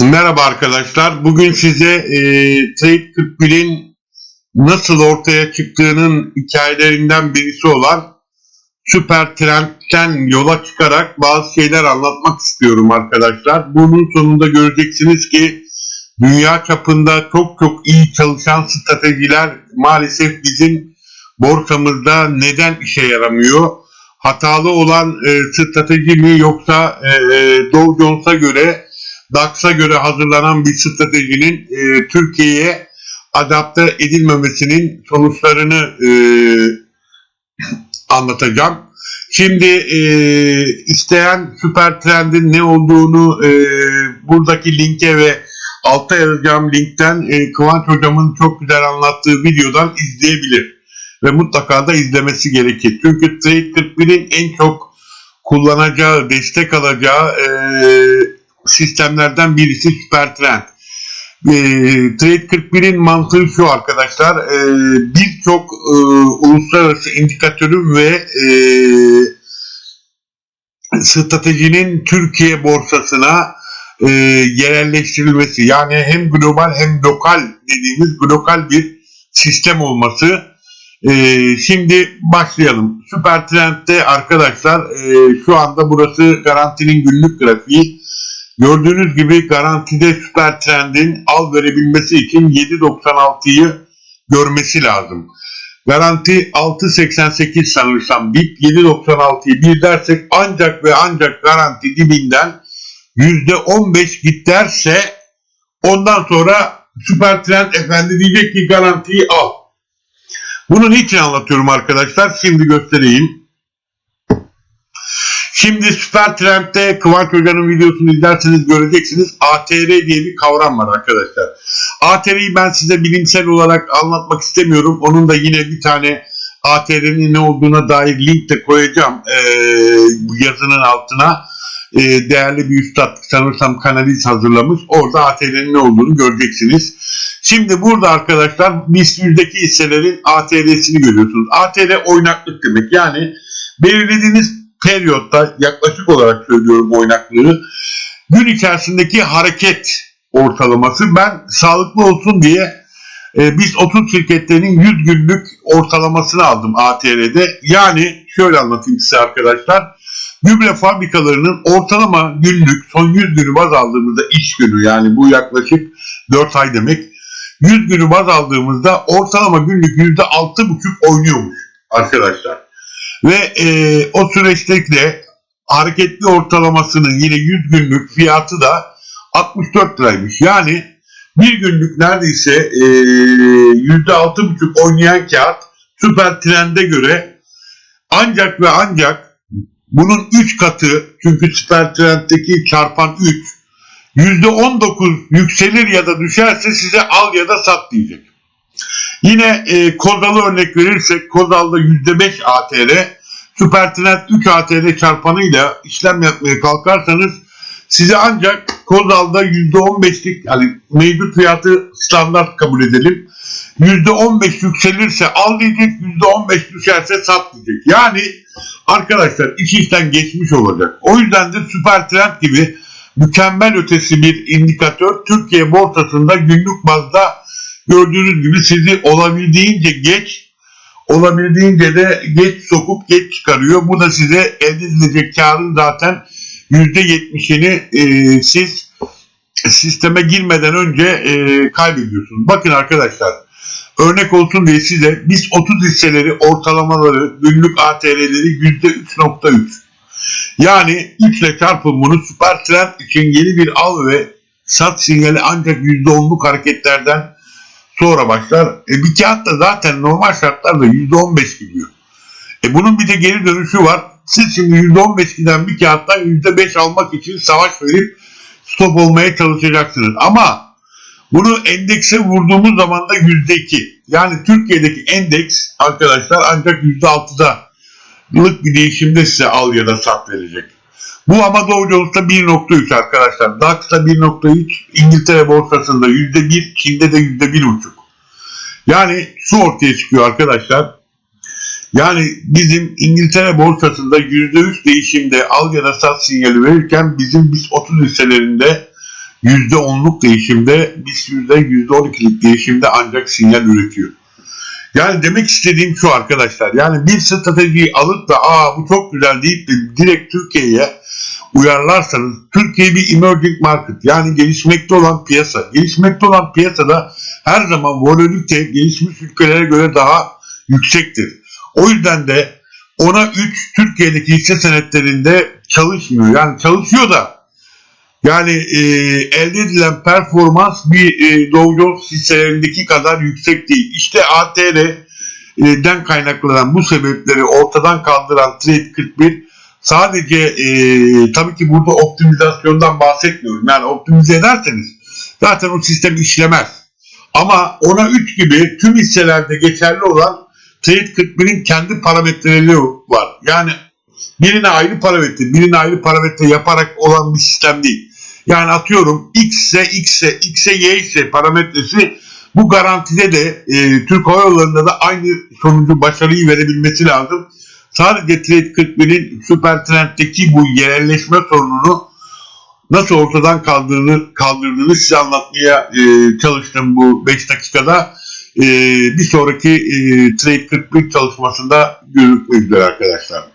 Merhaba arkadaşlar. Bugün size e, Trade 41'in nasıl ortaya çıktığının hikayelerinden birisi olan Süper Trend'den yola çıkarak bazı şeyler anlatmak istiyorum arkadaşlar. Bunun sonunda göreceksiniz ki dünya çapında çok çok iyi çalışan stratejiler maalesef bizim borsamızda neden işe yaramıyor? Hatalı olan e, strateji mi yoksa e, e, Dow Jones'a göre DAX'a göre hazırlanan bir stratejinin e, Türkiye'ye adapte edilmemesinin sonuçlarını e, anlatacağım. Şimdi e, isteyen süper trendin ne olduğunu e, buradaki linke ve altta yazacağım linkten e, Kıvanç hocamın çok güzel anlattığı videodan izleyebilir. Ve mutlaka da izlemesi gerekir. Çünkü Trade 41'in en çok kullanacağı, destek alacağı e, sistemlerden birisi Supertrend. E, Trade 41'in mantığı şu arkadaşlar. E, Birçok e, uluslararası indikatörün ve e, stratejinin Türkiye borsasına e, yerelleştirilmesi. Yani hem global hem lokal dediğimiz global bir sistem olması. E, şimdi başlayalım. Süper Trend'de arkadaşlar e, şu anda burası garantinin günlük grafiği. Gördüğünüz gibi garantide süper trendin al verebilmesi için 7.96'yı görmesi lazım. Garanti 6.88 sanırsam dip 7.96'yı bir dersek ancak ve ancak garanti dibinden %15 git derse ondan sonra süper trend efendi diyecek ki garantiyi al. Bunu niçin anlatıyorum arkadaşlar? Şimdi göstereyim. Şimdi Süper Trend'de Kıvanç Hoca'nın videosunu izlerseniz göreceksiniz. ATR diye bir kavram var arkadaşlar. ATR'yi ben size bilimsel olarak anlatmak istemiyorum. Onun da yine bir tane ATR'nin ne olduğuna dair link de koyacağım ee, bu yazının altına. Ee, değerli bir üstad sanırsam kanaliz hazırlamış. Orada ATR'nin ne olduğunu göreceksiniz. Şimdi burada arkadaşlar BIST hisselerin ATR'sini görüyorsunuz. ATR oynaklık demek. Yani belirlediğiniz periyotta yaklaşık olarak söylüyorum oynaklığı gün içerisindeki hareket ortalaması ben sağlıklı olsun diye e, biz 30 şirketlerinin 100 günlük ortalamasını aldım ATR'de. Yani şöyle anlatayım size arkadaşlar. Gübre fabrikalarının ortalama günlük son 100 günü baz aldığımızda iş günü yani bu yaklaşık 4 ay demek. 100 günü baz aldığımızda ortalama günlük %6,5 oynuyormuş arkadaşlar. Ve e, o süreçteki de hareketli ortalamasının yine 100 günlük fiyatı da 64 liraymış. Yani bir günlük neredeyse e, %6,5 oynayan kağıt süper trende göre ancak ve ancak bunun 3 katı çünkü süper trenddeki çarpan 3 %19 yükselir ya da düşerse size al ya da sat diyecek. Yine e, Kozal'ı örnek verirsek Kozal'da %5 ATR, Süpertrend 3 ATR çarpanıyla işlem yapmaya kalkarsanız size ancak Kozal'da %15'lik yani mevcut fiyatı standart kabul edelim. %15 yükselirse al diyecek, %15 düşerse sat diyecek. Yani arkadaşlar iş işten geçmiş olacak. O yüzden de Süpertrend gibi mükemmel ötesi bir indikatör Türkiye borsasında günlük bazda gördüğünüz gibi sizi olabildiğince geç olabildiğince de geç sokup geç çıkarıyor. Bu da size elde edilecek karın zaten %70'ini e, siz sisteme girmeden önce e, kaybediyorsunuz. Bakın arkadaşlar örnek olsun diye size biz 30 hisseleri ortalamaları günlük ATR'leri %3.3 yani 3 ile çarpın bunu süper trend için yeni bir al ve sat sinyali ancak %10'luk hareketlerden sonra başlar. E bir kağıt da zaten normal şartlarda %15 gidiyor. E bunun bir de geri dönüşü var. Siz şimdi %15 giden bir kağıttan %5 almak için savaş verip stop olmaya çalışacaksınız. Ama bunu endekse vurduğumuz zaman da %2. Yani Türkiye'deki endeks arkadaşlar ancak %6'da lık bir değişimde size al ya da sat verecek. Bu ama Dow Jones'ta 1.3 arkadaşlar. DAX'ta 1.3, İngiltere borsasında %1, Çin'de de %1.5. Yani şu ortaya çıkıyor arkadaşlar. Yani bizim İngiltere borsasında %3 değişimde al ya da sat sinyali verirken bizim biz 30 hisselerinde %10'luk değişimde yüzde 12'lik değişimde ancak sinyal üretiyor. Yani demek istediğim şu arkadaşlar. Yani bir stratejiyi alıp da aa bu çok güzel deyip de direkt Türkiye'ye uyarlarsanız Türkiye bir emerging market yani gelişmekte olan piyasa. Gelişmekte olan piyasada her zaman volatilite gelişmiş ülkelere göre daha yüksektir. O yüzden de ona 3 Türkiye'deki hisse senetlerinde çalışmıyor. Yani çalışıyor da yani e, elde edilen performans bir e, Dow Jones hisselerindeki kadar yüksek değil. İşte ATR'den kaynaklanan bu sebepleri ortadan kaldıran Trade 41 sadece e, tabii ki burada optimizasyondan bahsetmiyorum. Yani optimize ederseniz zaten o sistem işlemez. Ama ona 3 gibi tüm hisselerde geçerli olan Trade 41'in kendi parametreleri var. Yani birine ayrı parametre, birine ayrı parametre yaparak olan bir sistem değil. Yani atıyorum X ise X ise X ise Y ise parametresi bu garantide de e, Türk Hava Yolları'nda da aynı sonucu başarıyı verebilmesi lazım. Sadece Trade 41'in süper trendteki bu yerelleşme sorununu nasıl ortadan kaldırdığını, kaldırdığını size anlatmaya e, çalıştım bu 5 dakikada. E, bir sonraki e, Trade 41 çalışmasında görüşmek üzere arkadaşlar.